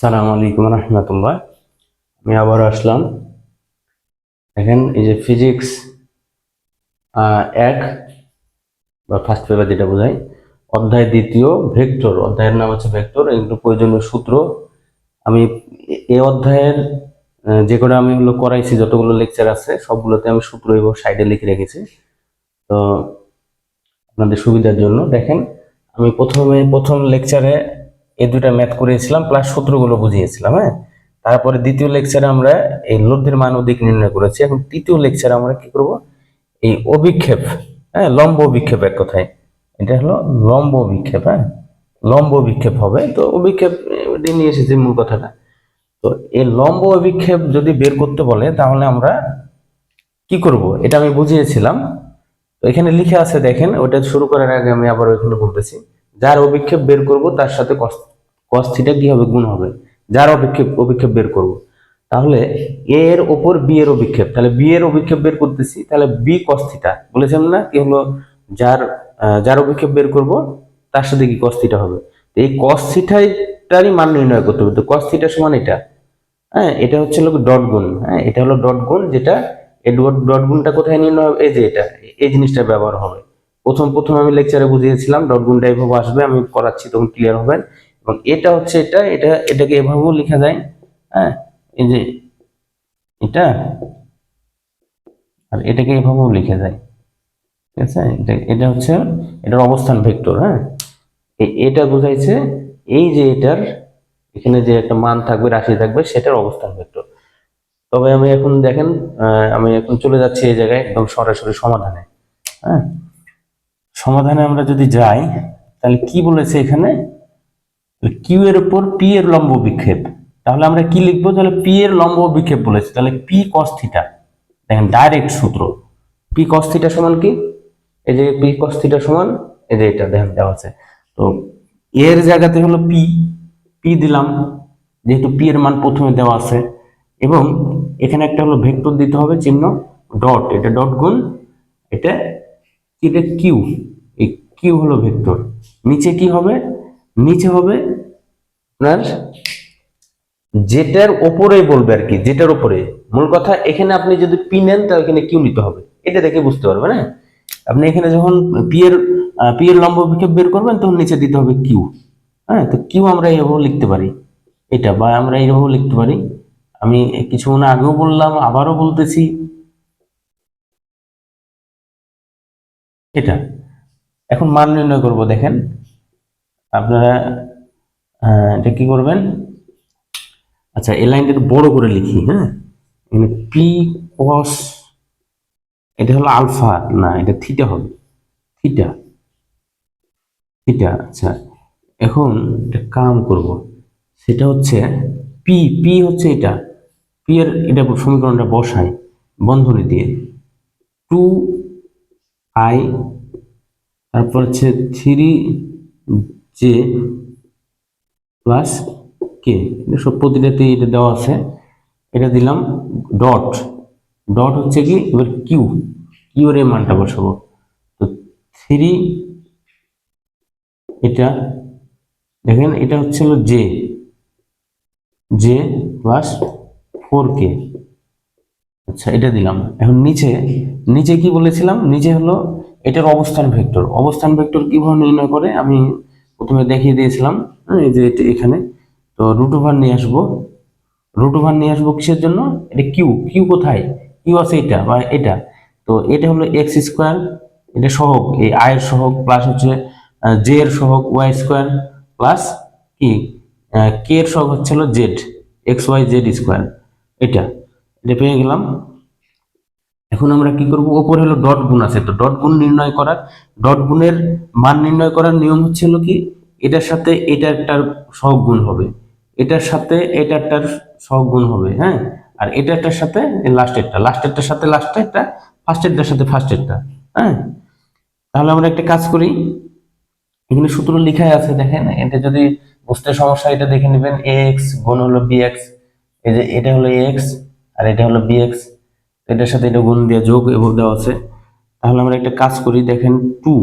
সালাম আলাইকুম রহমতুল্লাহ। আমি আবার আসলাম। দেখেন এই যে ফিজিক্স এক, বা ফার্স্ট পেপার যেটা বোঝায় অধ্যায় দ্বিতীয় ভেক্টর অধ্যায়ের নাম হচ্ছে ভেক্টর এগুলো প্রয়োজনীয় সূত্র। আমি এ- অধ্যায়ের যে কটা আমি হলো করাইছি, যতগুলো লেকচার আছে, সবগুলোতে আমি সূত্র এবং সাইডে লিখে রেখেছি। তো, আপনাদের সুবিধার জন্য দেখেন, আমি প্রথমে, প্রথম লেকচারে এই দুইটা ম্যাথ করিয়েছিলাম প্লাস সূত্রগুলো বুঝিয়েছিলাম হ্যাঁ? তারপরে দ্বিতীয় লেকচারে আমরা এই লব্ধির মান দিক নির্ণয় করেছি। এখন তৃতীয় লেকচারে আমরা কি করব? এই অভিক্ষেপ হ্যাঁ লম্ব অভিক্ষেপ এক কথায়। এটা হলো লম্ব অভিক্ষেপ হ্যাঁ? লম্ব অভিক্ষেপ হবে, তো অভিক্ষেপ নিয়ে এসেছি মূল কথাটা। তো এই লম্ব অভিক্ষেপ যদি বের করতে বলে, তাহলে আমরা কি করব? এটা আমি বুঝিয়েছিলাম। তো এখানে লিখে আছে, দেখেন, ওটা শুরু করার আগে আমি আবার ওইখানে বলতেছি। যার অভিক্ষেপ বের করব, তার সাথে কস থিটা কি হবে? গুণ হবে। যার অভিক্ষেপ অভিক্ষেপ বের করব। তাহলে এ এর ওপর বি এর অভিক্ষেপ। তাহলে বি এর অভিক্ষেপ বের করতেছি, তাহলে বি কস থিটা বলেছিলাম না? কি হলো? যার যার অভিক্ষেপ বের করব, তার সাথে কি কস থিটা হবে? এই কস থিটাটারই মান নির্ণয় করতে হবে। তো কস থিটা সমান এটা। হ্যাঁ এটা হচ্ছে হলো ডট গুণ। হ্যাঁ এটা হলো ডট গুণ, যেটা এই ডট ডট গুণটা কোথায় নির্ণয় হবে? এই যে এটা। এই জিনিসটা ব্যবহার হবে। প্রথম প্রথম আমি লেকচারে বুঝিয়েছিলাম ডট গুণটা এভাবে আসবে, আমি করাচ্ছি, তখন ক্লিয়ার হবে। এবং এটা হচ্ছে এটা এটা, এটাকে এভাবেও লেখা যায় হ্যাঁ? এই যে এটা, আর এটাকে এভাবেও লিখে যায়। ঠিক আছে? এটা এটা হচ্ছে, এটার অবস্থান ভেক্টর হ্যাঁ? এটা বোঝাইছে, এই যে এটার, এখানে যে একটা মান থাকবে, রাশি থাকবে, সেটার অবস্থান ভেক্টর তবে আমি এখন দেখেন আমি এখন চলে যাচ্ছি এই জায়গায়, একদম সরাসরি সমাধানে হ্যাঁ? সমাধানে আমরা যদি যাই, তাহলে কি বলেছে এখানে? কিউ এর উপর পি এর লম্ব বিক্ষেপ। তাহলে আমরা কি লিখব? তাহলে পি এর লম্ব বিক্ষেপ বলেছে। তাহলে পি কস থিটা দেখেন ডাইরেক্ট সূত্র। পি কস থিটা সমান কি? এই যে পি কস থিটা সমান, এই যে এটা দেখেন, দেওয়া আছে। তো এর জায়গাতে হলো পি পি দিলাম, যেহেতু পি এর মান প্রথমে দেওয়া আছে। এবং এখানে একটা হলো ভেক্টর দিতে হবে, চিহ্ন, ডট। এটা ডট গুণ, এটা এটা কিউ কিউ হলো ভেক্টর। নিচে কি হবে? নিচে হবে আপনার যেটার ওপরে বলবে আর কি, যেটার ওপরে। মূল কথা, এখানে আপনি যদি পি নেন, তাহলে এখানে কিউ নিতে হবে। এটা দেখে বুঝতে পারবেন হ্যাঁ? আপনি এখানে যখন পি এর পি এর লম্ব বিক্ষেপ বের করবেন, তখন নিচে দিতে হবে কিউ হ্যাঁ? তো কিউ আমরা এইভাবে লিখতে পারি। এটা বা আমরা এইভাবে লিখতে পারি। আমি কিছুক্ষণ আগেও বললাম, আবারও বলতেছি। এটা। এখন মান নির্ণয় করব, দেখেন। আপনারা এটা কি করবেন? আচ্ছা এই লাইনটা বড় করে লিখি হ্যাঁ? এখানে পি কস এটা হলো আলফা, না, এটা থিটা হবে। থিটা। থিটা আচ্ছা। এখন একটা কাম করব। সেটা হচ্ছে পি পি হচ্ছে এটা। পি এর এটা সমীকরণটা বসাই বন্ধনী দিয়ে টু আই তারপর হচ্ছে থ্রি জে প্লাস কে সব প্রতিটাতেই এটা দেওয়া আছে। এটা দিলাম ডট ডট হচ্ছে কি? এবার কিউ কিউ এর এই মানটা বসাবো। তো থ্রি এটা, দেখেন, এটা হচ্ছে হলো J J plus four K আচ্ছা এটা দিলাম। এখন নিচে নিচে কি বলেছিলাম? নিচে হলো এটার অবস্থান ভেক্টর। অবস্থান ভেক্টর কীভাবে নির্ণয় করে? আমি প্রথমে দেখিয়ে দিয়েছিলাম হ্যাঁ, এই যে এটা এখানে। তো রুট ওভার নিয়ে আসব। রুট ওভার নিয়ে আসব কিসের জন্য? এটা কিউ কিউ কোথায়? কিউ আছে এটা বা এটা। তো এটা হলো এক্স স্কোয়ার এটা সহগ এই আয়ের সহগ প্লাস হচ্ছে জে এর সহগ ওয়াই স্কোয়ার প্লাস কি? কে এর সহগ হচ্ছে হলো Z X Y Z square এটা এটা পেয়ে গেলাম। এখন আমরা কি করব? ওপরে হলো ডট গুণ আছে। তো ডট গুণ নির্ণয় করার ডট গুণের মান নির্ণয় করার নিয়ম হচ্ছে হলো কি? এটার সাথে এটা একটার সহগ গুণ হবে। এটার সাথে এটা সহগ গুণ হবে হ্যাঁ? আর এটা একটার সাথে লাস্টেরটা লাস্টেরটার সাথে লাস্টেরটা ফার্স্টেরটার সাথে ফার্স্ট ফার্স্টেরটা হ্যাঁ? তাহলে আমরা একটা কাজ করি। এখানে সূত্র লেখাই আছে, দেখেন? এটা যদি বুঝতে সমস্যা এটা দেখে নেবেন। এক্স গুণ হলো বি এক্স এই যে এটা হলো এক্স আর এটা হলো বি এক্স এটার সাথে এটা গুণ দিয়ে যোগ এবং দেওয়া আছে। তাহলে আমরা একটা কাজ করি, দেখেন টু।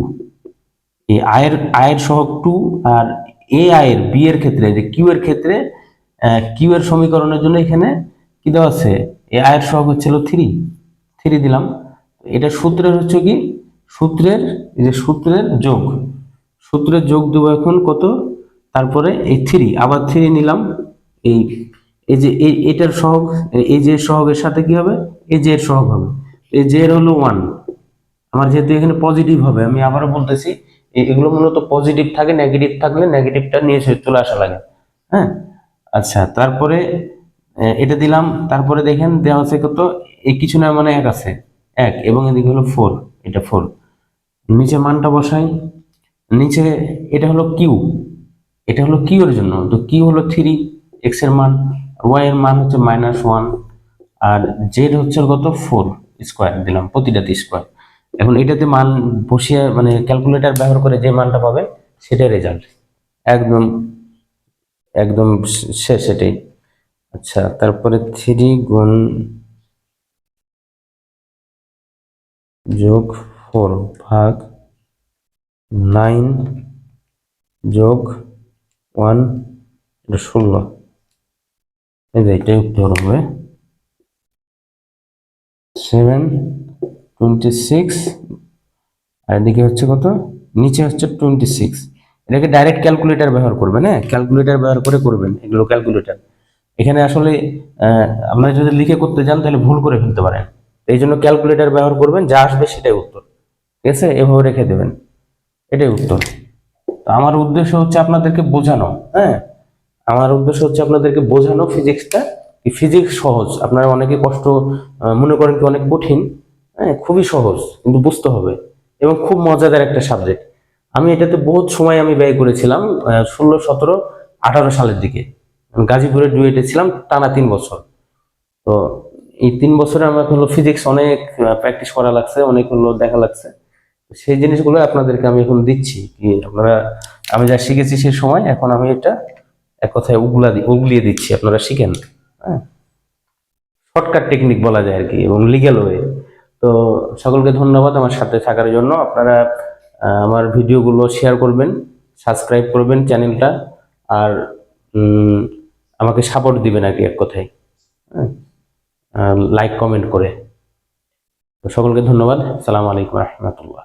এই আয়ের আয়ের সহগ টু আর এ আয়ের বি এর ক্ষেত্রে যে কিউ এর ক্ষেত্রে কিউ এর সমীকরণের জন্য এখানে কি দেওয়া আছে? এই আয়ের সহগ হচ্ছিল থ্রি। থ্রি দিলাম। এটা সূত্রের হচ্ছে কি? সূত্রের যে সূত্রের যোগ। সূত্রের যোগ দেবো এখন কত? তারপরে এই থ্রি, আবার থ্রি নিলাম। এই এই যে এটার সহগ, এই যে সহগের সাথে কি হবে? এই যে এর সহগ হবে। এই যে এর হলো ওয়ান আমার যেহেতু এখানে পজিটিভ হবে, আমি আবারও বলতেছি এগুলো মূলত পজিটিভ থাকে নেগেটিভ থাকলে নেগেটিভটা নিয়ে চলে আসা লাগে। হ্যাঁ? আচ্ছা তারপরে এটা দিলাম, তারপরে দেখেন দেওয়া আছে কত? কিছু না মানে এক আছে। এক, এবং এদিকে হলো ফোর এটা ফোর নিচে মানটা বসাই। নিচে এটা হলো কিউ এটা হলো কিউ এর জন্য, তো কিউ হলো থ্রি এক্সের মান। ওয়াই এর মান হচ্ছে মাইনাস ওয়ান আর জেড হচ্ছে কত? ফোর স্কোয়ার দিলাম, প্রতিটাতে স্কোয়ার এখন এটাতে মান বসিয়ে মানে ক্যালকুলেটর ব্যবহার করে যে মানটা পাবেন সেটাই রেজাল্ট একদম একদম শেষ এটাই আচ্ছা তারপরে থ্রি গুণ যোগ ফোর ভাগ নাইন যোগ ওয়ান এটা ষোলো। এই যে এটাই উত্তর হবে। সেভেন টোয়েন্টি সিক্স আর এদিকে হচ্ছে কত? নিচে হচ্ছে টোয়েন্টি সিক্স এটাকে ডাইরেক্ট ক্যালকুলেটর ব্যবহার করবেন হ্যাঁ? ক্যালকুলেটর ব্যবহার করে করবেন, এগুলো ক্যালকুলেটর এখানে আসলে আপনারা যদি লিখে করতে যান তাহলে ভুল করে ফেলতে পারেন। এই জন্য ক্যালকুলেটর ব্যবহার করবেন, যা আসবে সেটাই উত্তর। ঠিক আছে? এভাবে রেখে দেবেন। এটাই উত্তর। তো আমার উদ্দেশ্য হচ্ছে আপনাদেরকে বোঝানো হ্যাঁ? আমার উদ্দেশ্য হচ্ছে আপনাদেরকে বোঝানো ফিজিক্সটা ফিজিক্স সহজ। আপনারা অনেকে কষ্ট মনে করেন কি অনেক কঠিন। হ্যাঁ খুবই সহজ, কিন্তু বুঝতে হবে। এবং খুব মজাদার একটা সাবজেক্ট আমি এটাতে বহুত সময় আমি ব্যয় করেছিলাম ষোলো, সতেরো, আঠারো সালের দিকে। আমি গাজীপুরের ডুয়েটে ছিলাম টানা তিন বছর। তো এই তিন বছরে আমার হলো ফিজিক্স অনেক প্র্যাকটিস করা লাগছে, অনেক হলো দেখা লাগছে। সেই জিনিসগুলো আপনাদেরকে আমি এখন দিচ্ছি। কি আপনারা, আমি যা শিখেছি সেই সময়, এখন আমি এটা এক কথায় উগলা উগলিয়ে দিচ্ছি, আপনারা শিখেন? হ্যাঁ। শর্টকাট টেকনিক বলা যায় আর কি, এবং লিগ্যাল ওয়ে তো সকলকে ধন্যবাদ আমার সাথে থাকার জন্য। আপনারা আমার ভিডিওগুলো শেয়ার করবেন সাবস্ক্রাইব করবেন চ্যানেলটা আর আমাকে সাপোর্ট দিবেন আর কি এক কথায়। হ্যাঁ। লাইক কমেন্ট করে। তো সকলকে ধন্যবাদ। সালাম আলাইকুম রহমতুল্লাহ।